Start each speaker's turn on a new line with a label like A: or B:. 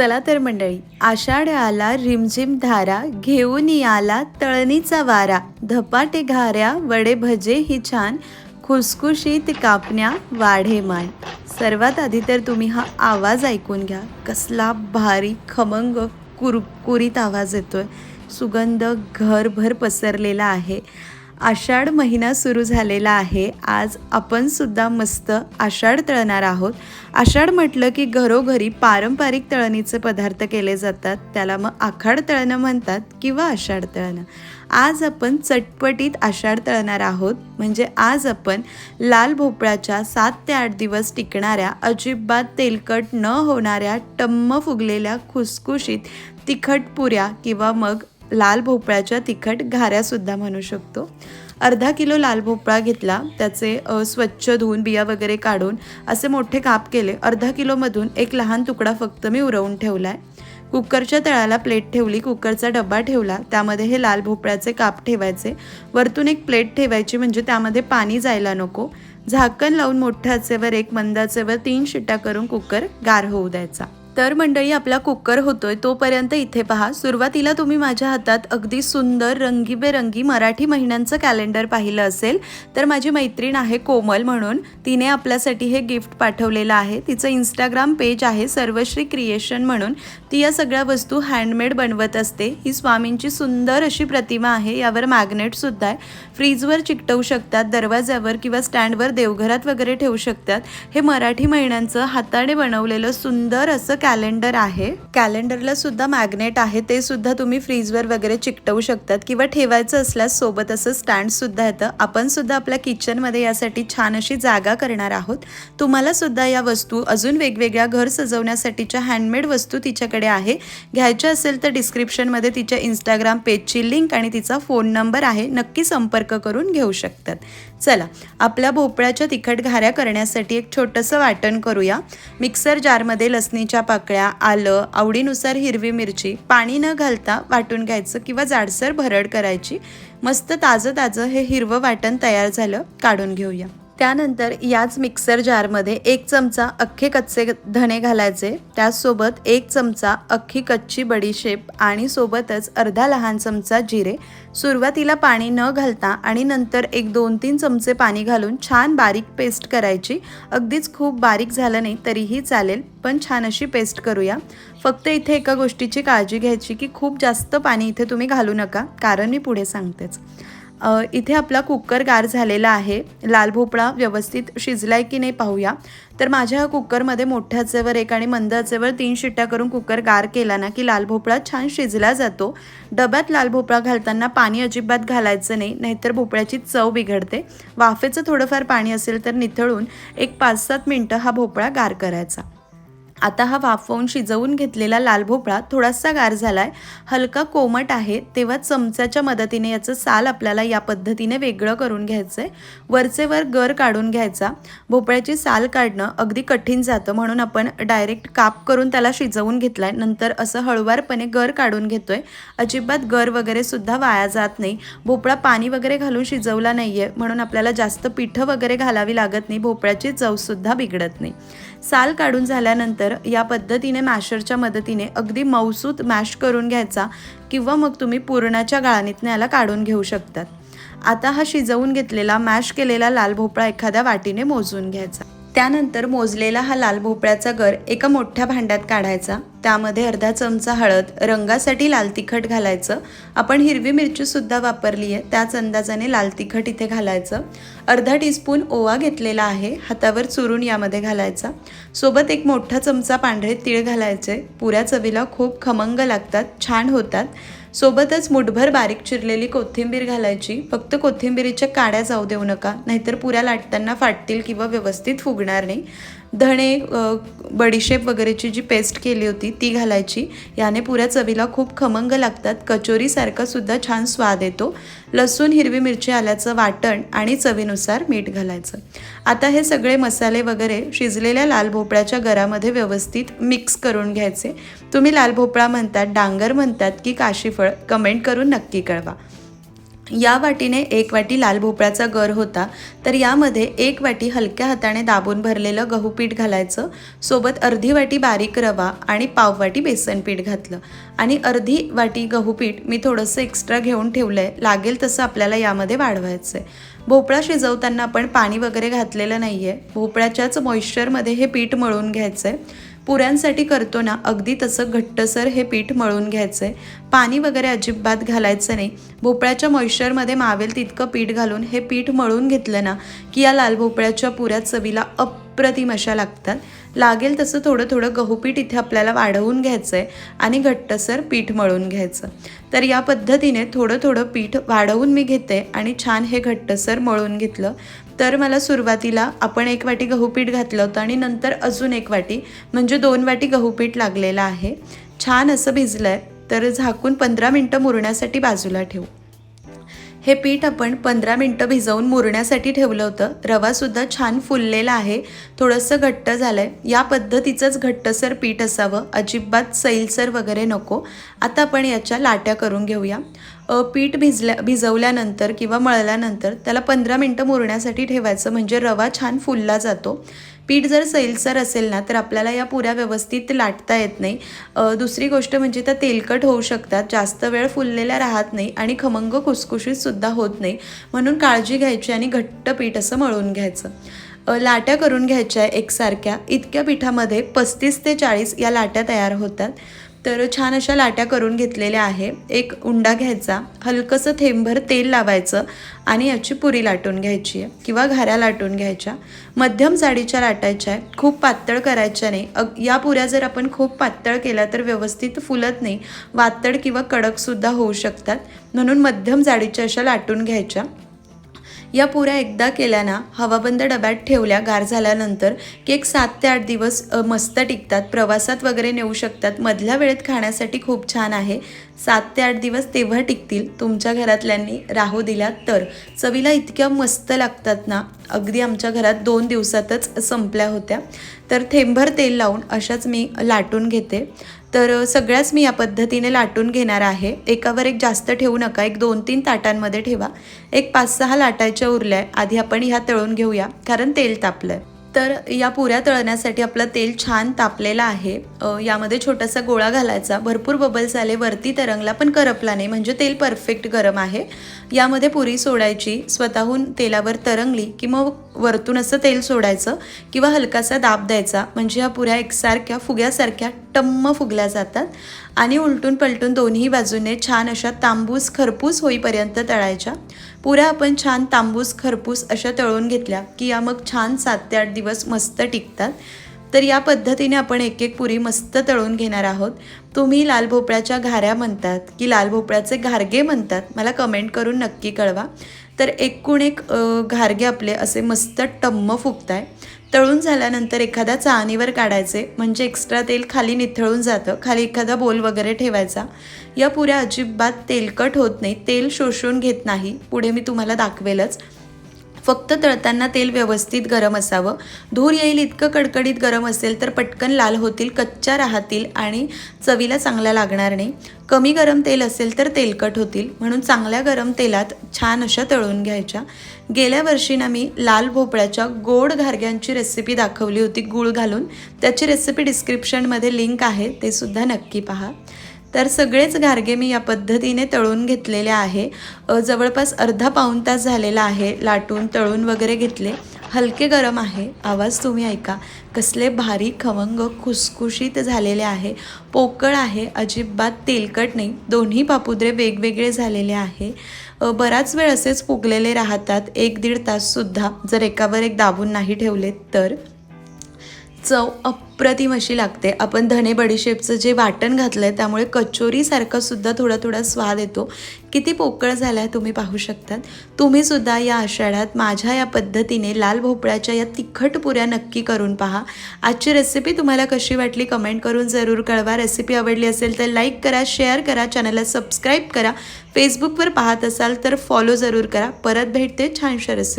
A: चला तर मंडळी आषाढ आला रिमझिम धारा घेऊन आला तळणीचा वारा. धपाटे घाऱ्या वडे भजे ही छान खुसखुशीत कापण्या वाढे मान. सर्वात आधी तर तुम्ही हा आवाज ऐकून घ्या. कसला भारी खमंग कुरकुरीत आवाज येतोय. सुगंध घरभर पसरलेला आहे. आषाढ महिना सुरू झालेला आहे. आज आपण सुद्धा मस्त आषाढ तळणार आहोत. आषाढ म्हटलं की घरोघरी पारंपरिक तळणीचे पदार्थ केले जातात. त्याला मग आखाड तळणं म्हणतात किंवा आषाढ तळणं. आज आपण चटपटीत आषाढ तळणार आहोत. म्हणजे आज आपण लाल भोपळ्याच्या सात ते आठ दिवस टिकणाऱ्या अजिबात तेलकट न होणाऱ्या टम्म फुगलेल्या खुसखुशीत तिखट पुऱ्या किंवा मग लाल भोपळ्याच्या तिखट घाऱ्यासुद्धा म्हणू शकतो. अर्धा किलो लाल भोपळा घेतला त्याचे स्वच्छ धुवून बिया वगैरे काढून असे मोठे काप केले. अर्धा किलोमधून एक लहान तुकडा फक्त मी उरवून ठेवला आहे कुकरच्या तळाला प्लेट ठेवली कुकरचा डब्बा ठेवला त्यामध्ये हे लाल भोपळ्याचे काप ठेवायचे. वरतून एक प्लेट ठेवायची म्हणजे त्यामध्ये पाणी जायला नको. झाकण लावून मोठ्या आचेवर एक मंद आचेवर तीन शिट्ट्या करून कुकर गार होऊ द्यायचा. तर मंडळी आपला कुकर होतोय तोपर्यंत इथे पहा. सुरुवातीला तुम्ही माझ्या हातात अगदी सुंदर रंगीबेरंगी मराठी महिन्यांचं कॅलेंडर पाहिलं असेल तर माझी मैत्रीण आहे कोमल म्हणून. तिने आपल्यासाठी हे गिफ्ट पाठवलेलं आहे. तिचं इंस्टाग्राम पेज आहे सर्वश्री क्रिएशन म्हणून. ती या सगळ्या वस्तू हँडमेड बनवत असते. ही स्वामींची सुंदर अशी प्रतिमा आहे यावर मॅग्नेटसुद्धा आहे. फ्रीजवर चिकटवू शकतात दरवाज्यावर किंवा स्टँडवर देवघरात वगैरे ठेवू शकतात. हे मराठी महिन्यांचं हाताने बनवलेलं सुंदर असं कॅलेंडर आहे. कॅलेंडरला सुद्धा मॅग्नेट आहे. ते सुद्धा तुम्ही फ्रीजवर वगैरे चिकटवू शकतात किंवा ठेवायचं असल्यास सोबत असं स्टँड सुद्धा येतं. आपण सुद्धा आपल्या किचनमध्ये यासाठी छान अशी जागा करणार आहोत. तुम्हाला सुद्धा या वस्तू अजून वेगवेगळ्या घर सजवण्यासाठीच्या हँडमेड वस्तू तिच्याकडे आहे. घ्यायच्या असेल तर डिस्क्रिप्शनमध्ये तिच्या इंस्टाग्राम पेजची लिंक आणि तिचा फोन नंबर आहे. नक्की संपर्क करून घेऊ शकतात. चला आपल्या भोपळ्याच्या तिखट घाऱ्या करण्यासाठी एक छोटंसं वाटण करूया. मिक्सर जारमध्ये लसणीच्या पाकळ्या आलं आवडीनुसार हिरवी मिरची पाणी न घालता वाटून घ्यायचं किंवा जाडसर भरड करायची. मस्त ताजं ताजं हे हिरवं वाटण तयार झालं. काढून घेऊया. त्यानंतर याच मिक्सर जारमध्ये एक चमचा अख्खे कच्चे धणे घालायचे. त्याचसोबत एक चमचा अख्खी कच्ची बडीशेप आणि सोबतच अर्धा लहान चमचा जिरे. सुरुवातीला पाणी न घालता आणि नंतर एक दोन तीन चमचे पाणी घालून छान बारीक पेस्ट करायची. अगदीच खूप बारीक झालं नाही तरीही चालेल पण छान अशी पेस्ट करूया. फक्त इथे एका गोष्टीची काळजी घ्यायची की खूप जास्त पाणी इथे तुम्ही घालू नका कारण मी पुढे सांगतेच. इथे आपला कुकर गार झालेला आहे. लाल भोपळा व्यवस्थित शिजलाय की नाही पाहूया. तर माझ्या कुकरमध्ये मोठ्या आचेवर एक आणि मंद आचेवर तीन शिट्ट्या करून कुकर गार केला ना की लाल भोपळा छान शिजला जातो. डब्यात लाल भोपळा घालताना पाणी अजिबात घालायचं नाही नाहीतर भोपळ्याची चव बिघडते. वाफेचं थोडंफार पाणी असेल तर निथळून एक पाच सात मिनटं हा भोपळा गार करायचा. आता हा वाफवून शिजवून घेतलेला लाल भोपळा थोडासा गार झाला आहे हलका कोमट आहे. तेव्हा चमच्याच्या मदतीने याचं साल आपल्याला या पद्धतीने वेगळं करून घ्यायचं आहे वरचे वर गर काढून घ्यायचा. भोपळ्याची साल काढणं अगदी कठीण जातं. म्हणून आपण डायरेक्ट काप करून त्याला शिजवून घेतला आहे नंतर असं हळुवारपणे गर काढून घेतो आहे अजिबात गर वगैरे सुद्धा वाया जात नाही. भोपळा पाणी वगैरे घालून शिजवला नाही आहे म्हणून आपल्याला जास्त पिठं वगैरे घालावी लागत नाही. भोपळ्याची चवसुद्धा बिघडत नाही. साल काढून झाल्यानंतर या पद्धतीने मॅशरच्या मदतीने अगदी मौसूत मॅश करून घ्यायचा किंवा मग तुम्ही पुरणाच्या गाळणीतनं याला काढून घेऊ शकतात. आता हा शिजवून घेतलेला मॅश केलेला लाल भोपळा एखाद्या वाटीने मोजून घ्यायचा. त्यानंतर मोजलेला हा लाल भोपळ्याचा गर एका मोठ्या भांड्यात काढायचा. त्यामध्ये अर्धा चमचा हळद रंगासाठी लाल तिखट घालायचं. आपण हिरवी मिरचीसुद्धा वापरली आहे त्याच अंदाजाने लाल तिखट इथे घालायचं. अर्धा टीस्पून ओवा घेतलेला आहे हातावर चुरून यामध्ये घालायचा. सोबत एक मोठा चमचा पांढरे तीळ घालायचे. पुऱ्या चवीला खूप खमंग लागतात छान होतात. सोबतच मुठभर बारीक चिरलेली कोथिंबीर घालायची. फक्त कोथिंबीरीच्या काड्या जाऊ देऊ नका नाहीतर पुऱ्या लाटताना फाटतील किंवा व्यवस्थित फुगणार नाही. धणे बडीशेप वगैरेची जी पेस्ट केली होती ती घालायची. याने पुऱ्या चवीला खूप खमंग लागतात. कचोरीसारखा सुद्धा छान स्वाद येतो. लसूण हिरवी मिरची आल्याचं वाटण आणि चवीनुसार मीठ घालायचं. आता हे सगळे मसाले वगैरे शिजलेल्या लाल भोपळ्याच्या गरामध्ये व्यवस्थित मिक्स करून घ्यायचे. तुम्ही लाल भोपळा म्हणतात डांगर म्हणतात की काशीफळ कमेंट करून नक्की कळवा. या वाटीने एक वाटी लाल भोपळ्याचा गर होता तर यामध्ये एक वाटी हलक्या हाताने दाबून भरलेलं गहू पीठ घालायचं सोबत अर्धी वाटी बारीक रवा आणि पाव वाटी बेसन पीठ घातलं. आणि अर्धी वाटी गहू पीठ मी थोडंसं एक्स्ट्रा घेऊन ठेवलं आहे लागेल तसं आपल्याला यामध्ये वाढवायचं आहे भोपळा शिजवताना आपण पाणी वगैरे घातलेलं नाही आहे भोपळ्याच्याच मॉइश्चरमध्ये हे पीठ मळून घ्यायचं आहे पुऱ्यांसाठी करतो ना अगदी तसं घट्टसर हे पीठ मळून घ्यायचं आहे पाणी वगैरे अजिबात घालायचं नाही. भोपळ्याच्या मॉइश्चरमध्ये मावेल तितकं पीठ घालून हे पीठ मळून घेतलं ना की या लाल भोपळ्याच्या पुऱ्या चवीला अप्रतिम अशा लागतात. लागेल तसं थोडं थोडं गहूपीठ इथे आपल्याला वाढवून घ्यायचं आहे आणि घट्टसर पीठ मळून घ्यायचं. तर या पद्धतीने थोडं थोडं पीठ वाढवून मी घेते आणि छान हे घट्टसर मळून घेतलं. तर मला सुरुवातीला आपण एक वाटी गहूपीठ घातलं होतं आणि नंतर अजून एक वाटी म्हणजे दोन वाटी गहूपीठ लागलेलं आहे. छान असं भिजलं आहे तर झाकून पंधरा मिनटं मुरण्यासाठी बाजूला ठेवू. हे पीठ आपण पंधरा मिनटं भिजवून मुरण्यासाठी ठेवलं होतं. रवासुद्धा छान फुललेला आहे. थोडंसं घट्ट झालं आहे या पद्धतीचंच घट्टसर पीठ असावं. अजिबात सैलसर वगैरे नको. आता आपण याच्या लाट्या करून घेऊया. पीठ भिजल्या भिजवल्यानंतर किंवा मळल्यानंतर त्याला पंधरा मिनटं मुरण्यासाठी ठेवायचं. म्हणजे रवा छान फुलला जातो. पीठ जर सैलसर असेल ना तर आपल्याला या पुऱ्या व्यवस्थित लाटता येत नाही. दुसरी गोष्ट म्हणजे त्या तेलकट होऊ शकतात जास्त वेळ फुललेल्या राहत नाही आणि खमंग खुसखुशीतसुद्धा होत नाही. म्हणून काळजी घ्यायची आणि घट्ट पीठ असं मळून घ्यायचं. लाट्या करून घ्यायच्या एकसारख्या. इतक्या पिठामध्ये पस्तीस ते चाळीस या लाट्या तयार होतात. तर छान अशा लाट्या करून घेतलेल्या आहे. एक उंडा घ्यायचा हलकंसं थेंबभर तेल लावायचं आणि याची पुरी लाटून घ्यायची आहे किंवा घाऱ्या लाटून घ्यायच्या. मध्यम जाडीच्या लाटायच्या आहे खूप पातळ करायच्या नाही. अग या पुऱ्या जर आपण खूप पातळ केल्या तर व्यवस्थित फुलत नाही. वातड किंवा कडकसुद्धा होऊ शकतात. म्हणून मध्यम जाडीच्या अशा लाटून घ्यायच्या. या पुऱ्या एकदा केल्या ना हवाबंद डब्यात ठेवल्या गार झाल्यानंतर की एक सात ते आठ दिवस मस्त टिकतात. प्रवासात वगैरे नेऊ शकतात. मधल्या वेळेत खाण्यासाठी खूप छान आहे. सात ते आठ दिवस तेव्हा टिकतील. तुमच्या घरातल्यांनी राहू दिल्या तर. चवीला इतक्या मस्त लागतात ना. अगदी आमच्या घरात दोन दिवसातच संपल्या होत्या. तर थेंभर तेल लावून अशाच मी लाटून घेते. तर सगळ्याच मी या पद्धतीने लाटून घेणार आहे. एकावर एक जास्त ठेवू नका. एक दोन तीन ताटांमध्ये ठेवा. एक पाच सहा लाटायच्या उरल्या आहे. आधी आपण ह्या तळून घेऊया कारण तेल तापलं आहे तर या पुऱ्या तळण्यासाठी आपलं तेल छान तापलेलं आहे. यामध्ये छोटासा गोळा घालायचा. भरपूर बबल्स आले. वरती तरंगला पण करपला नाही. म्हणजे तेल परफेक्ट गरम आहे. यामध्ये पुरी सोडायची. स्वतःहून तेलावर तरंगली की मग वरतून असं तेल सोडायचं किंवा हलकासा दाब द्यायचा. म्हणजे ह्या पुऱ्या एकसारख्या फुग्यासारख्या टम्म फुगल्या जातात. आणि उलटून पलटून दोन्ही बाजूने छान अशा तांबूस खरपूस होईपर्यंत तळायच्या. पुऱ्या आपण छान तांबूस खरपूस अशा तळून घेतल्या की या मग छान सात ते आठ दिवस मस्त टिकतात. तर या पद्धतीने आपण एक एक पुरी मस्त तळून घेणार आहोत. तुम्ही लाल भोपळ्याच्या घाऱ्या म्हणतात की लाल भोपळ्याचे घारगे म्हणतात मला कमेंट करून नक्की कळवा. तर एकूण एक घारगे आपले असे मस्त टम्म फुगताय. तळून झाल्यानंतर एखाद्या चाळणीवर काढायचे म्हणजे एक्स्ट्रा तेल खाली निथळून जातं खाली एखादा बोल वगैरे ठेवायचा. या पुऱ्या अजिबात तेलकट होत नाही तेल शोषून घेत नाही. पुढे मी तुम्हाला दाखवेलच. फक्त तळताना तेल व्यवस्थित गरम असावं. धूर येईल इतकं कडकडीत गरम असेल तर पटकन लाल होतील कच्च्या राहतील आणि चवीला चांगला लागणार नाही. कमी गरम तेल असेल तर तेलकट होतील. म्हणून चांगल्या गरम तेलात छान अशा तळून घ्यायच्या. गेल्या वर्षी ना मी लाल भोपळ्याच्या गोड घारग्यांची रेसिपी दाखवली होती गूळ घालून. त्याची रेसिपी डिस्क्रिप्शनमध्ये लिंक आहे ते सुद्धा नक्की पहा. तर सगळेच घारगे मी या पद्धतीने तळून घेतलेले आहे. जवळपास अर्धा पाऊण तास झालेला आहे लाटून तळून वगैरे घेतले. हलके गरम आहे. आवाज तुम्ही ऐका. कसले भारी खवंग खुसखुशीत झालेले आहे. पोकळ आहे. अजिबात तेलकट नाही. दोन्ही पापुद्रे वेगवेगळे झालेले आहे. बराच वेळ असेच फुगलेले राहतात. एक दीड ताससुद्धा जर एकावर एक दाबून नाही ठेवले तर? चव अप्रतिम अशी लागते. आपण धने बडीशेपचं जे वाटण घातलं आहे त्यामुळे कचोरीसारखा सुद्धा थोडा थोडा स्वाद येतो. किती पोकळ झाला आहे तुम्ही पाहू शकतात. तुम्ही सुद्धा या आषाढ्यात माझ्या या पद्धतीने लाल भोपळ्याच्या या तिखट पुऱ्या नक्की करून पहा. आजची रेसिपी तुम्हाला कशी वाटली कमेंट करून जरूर कळवा. रेसिपी आवडली असेल तर लाईक करा शेअर करा चॅनलला सबस्क्राईब करा. फेसबुकवर पाहत असाल तर फॉलो जरूर करा. परत भेटते छानशा रेसिपी